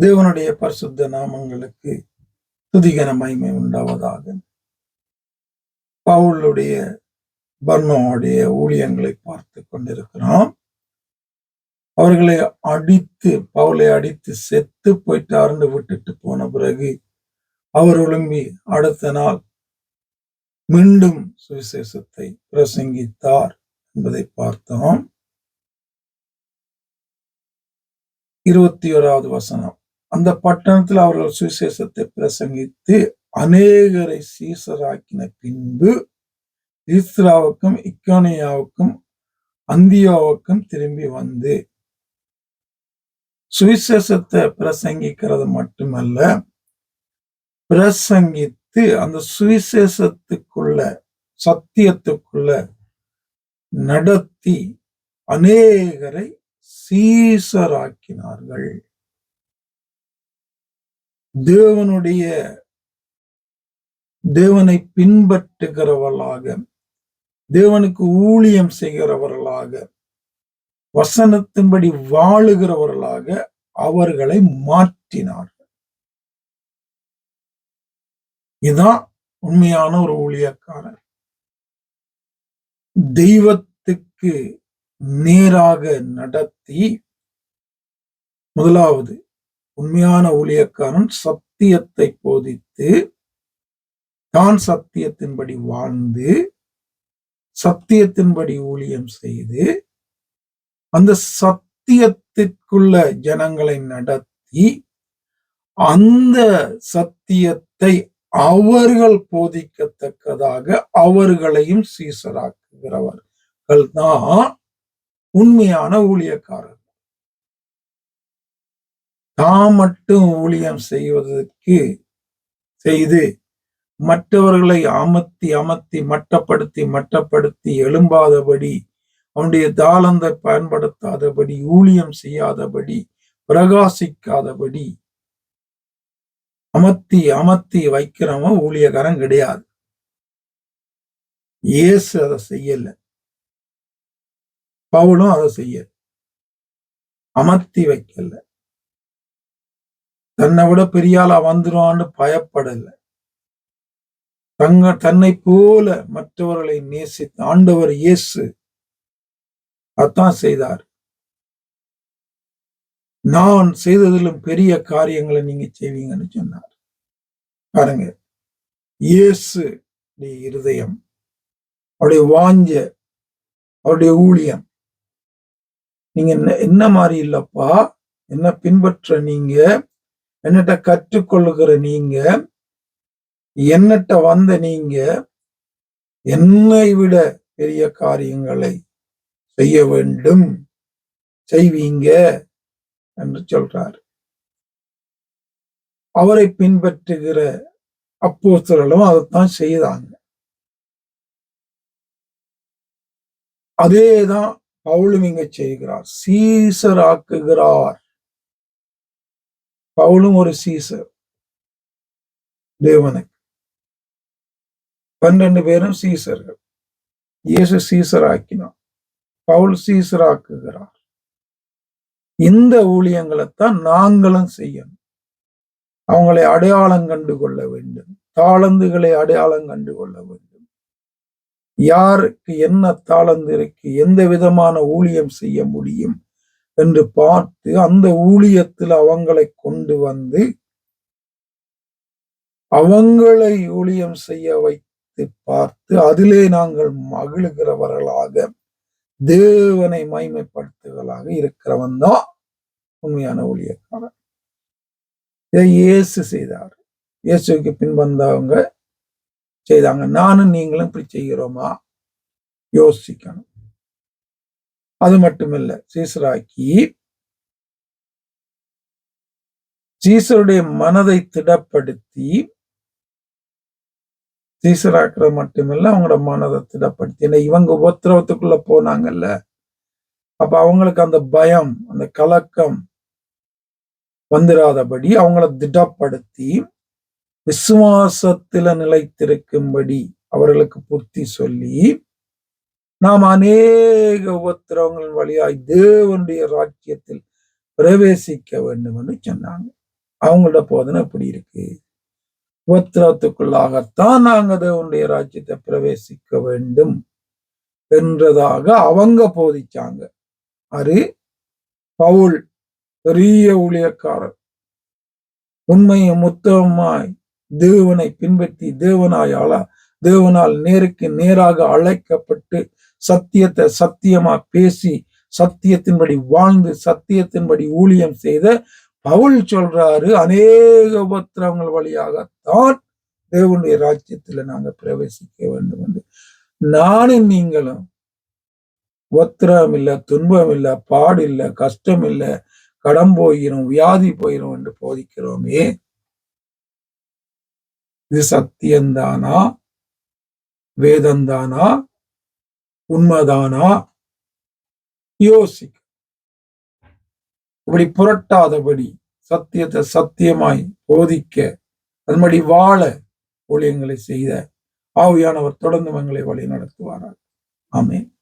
தேவனுடைய பரிசுத்த நாமங்களுக்கு துதிகன மகிமை உண்டாவதாக. பவுலுடைய பர்னோடைய ஊழியங்களை பார்த்து கொண்டிருக்கிறோம். அவர்களை அடித்து பவுலை அடித்து செத்து போயிட்டு போயிட்டாருன்னு விட்டுட்டு போன பிறகு அவர் எழும்பி அடுத்த நாள் மீண்டும் சுவிசேஷத்தை பிரசங்கித்தார் என்பதை பார்த்தோம். இருபத்தி ஓராவது வசனம். அந்த பட்டணத்தில் அவர்கள் சுவிசேஷத்தை பிரசங்கித்து அநேகரை சீசராக்கின பின்பு ஈஸ்ராவுக்கும் இக்கோனியாவுக்கும் அந்தியாவுக்கும் திரும்பி வந்து சுவிசேஷத்தை பிரசங்கிக்கிறது மட்டுமல்ல பிரசங்கித்து அந்த சுவிசேஷத்துக்குள்ள சத்தியத்துக்குள்ள நடத்தி அநேகரை சீசராக்கினார்கள். தேவனுடைய தேவனை பின்பற்றுகிறவர்களாக தேவனுக்கு ஊழியம் செய்கிறவர்களாக வசனத்தின்படி வாழுகிறவர்களாக அவர்களை மாற்றினார்கள். இதுதான் உண்மையான ஒரு ஊழியக்காரர். தெய்வத்துக்கு நேராக நடத்தி முதலாவது உண்மையான ஊழியக்காரன் சத்தியத்தை போதித்து தான் சத்தியத்தின்படி வாழ்ந்து சத்தியத்தின்படி ஊழியம் செய்து அந்த சத்தியத்திற்குள்ள ஜனங்களை நடத்தி அந்த சத்தியத்தை அவர்கள் போதிக்கத்தக்கதாக அவர்களையும் சீசராக்குகிறவர்கள் தான் உண்மையான ஊழியக்காரர் தாம் மட்டும் ஊழியம் செய்வதற்கு செய்து மற்றவர்களை அமர்த்தி அமர்த்தி மட்டப்படுத்தி மட்டப்படுத்தி எழும்பாதபடி அவனுடைய தாளந்தை பயன்படுத்தாதபடி ஊழியம் செய்யாதபடி பிரகாசிக்காதபடி அமர்த்தி அமர்த்தி வைக்கிறவன் ஊழியக்காரன் கிடையாது. இயேசு அதை செய்யல. பவுலும் அதை செய்யல. அமர்த்தி வைக்கல. தன்னை விட பெரியாளா வந்துடுவான்னு பயப்படலை. தங்க தன்னை போல மற்றவர்களை நேசி ஆண்டவர் இயேசு அதான் செய்தார். நான் செய்ததிலும் பெரிய காரியங்களை நீங்க செய்வீங்கன்னு சொன்னார். பாருங்க இயேசு இருதயம் அவருடைய வாஞ்ச அவருடைய ஊழியம் நீங்க என்ன என்ன மாதிரி இல்லப்பா? என்ன பின்பற்ற நீங்க? என்னட்ட கற்றுக்கொள்ளுகிற நீங்க என்னட்ட வந்த நீங்க என்னை விட பெரிய காரியங்களை செய்ய வேண்டும். செய்வீங்க என்று சொல்றார். அவரை பின்பற்றுகிற அப்போஸ்தலர்களும் அதைத்தான் செய்தாங்க. அதேதான் பவுலும் இங்க செய்கிறார். சீசராக்குகிறார். பவுலும் ஒரு சீசர் தேவனுக்கு பன்னெண்டு பேரும் சீசர்கள் இயேசு சீசர் ஆக்கினார் பவுல் சீசர் ஆக்குகிறார் இந்த ஊழியங்களைத்தான் நாங்களும் செய்யணும் அவங்களை அடையாளம் கண்டு கொள்ள வேண்டும் தாளந்துகளை அடையாளம் கண்டு கொள்ள வேண்டும் யாருக்கு என்ன தாளந்து இருக்கு எந்த விதமான ஊழியம் செய்ய முடியும் என்று பார்த்து அந்த ஊழியத்தில் அவங்களை கொண்டு வந்து அவங்களை ஊழியம் செய்ய வைத்து பார்த்து அதிலே நாங்கள் மகிழுகிறவர்களாக தேவனை மைமைப்படுத்துவதாக இருக்கிறவன் தான் உண்மையான ஊழியக்காரன். இதை இயேசு செய்தார். இயேசுக்கு பின் வந்தவங்க செய்தாங்க. நானும் நீங்களும் இப்படி செய்கிறோமா? யோசிக்கணும். அது மட்டுமில்ல சீசராக்கி சீசருடைய மனதை திடப்படுத்தி சீசராக்குறது மட்டுமில்ல அவங்களோட மனதை திடப்படுத்தி. ஏன்னா இவங்க உபத்திரவத்துக்குள்ள போனாங்கல்ல. அப்ப அவங்களுக்கு அந்த பயம் அந்த கலக்கம் வந்துடாதபடி அவங்கள திடப்படுத்தி விசுவாசத்துல நிலைத்திருக்கும்படி அவர்களுக்கு புத்தி சொல்லி நாம் அநேக உபத்திரவங்களின் வழியாய் தேவனுடைய ராஜ்யத்தில் பிரவேசிக்க வேண்டும் என்று சொன்னாங்க. அவங்களோட போதனை இப்படி இருக்கு? உபத்திரத்துக்குள்ளாகத்தான் நாங்க தேவனுடைய ராஜ்யத்தை பிரவேசிக்க வேண்டும் என்றதாக அவங்க போதிச்சாங்க. அது பவுல் பெரிய ஊழியக்காரர். உண்மையும் உத்தமமாய் தேவனை பின்பற்றி தேவனாய் தேவனால் நேருக்கு நேராக அழைக்கப்பட்டு சத்தியத்தை சத்தியமா பேசி சத்தியத்தின்படி வாழ்ந்து சத்தியத்தின்படி ஊழியம் செய்த பவுல் சொல்றாரு அநேக உபத்திரங்கள் வழியாகத்தான் தேவனுடைய ராஜ்யத்துல நாங்க பிரவேசிக்க வேண்டும் என்று. நானும் நீங்களும் உத்திரம் இல்லை துன்பம் இல்ல பாடு இல்லை கஷ்டம் இல்ல கடன் போயிரும் வியாதி போயிரும் என்று போதிக்கிறோமே. இது சத்தியம்தானா? வேதந்தானா உண்மைதானா? யோசிக்க. இப்படி புரட்டாதபடி சத்தியத்தை சத்தியமாய் போதிக்க அதன்படி வாழ ஊழியங்களை செய்த ஆவியானவர் தொடர்ந்து எங்களை வழி நடத்துவாரால் ஆமென்.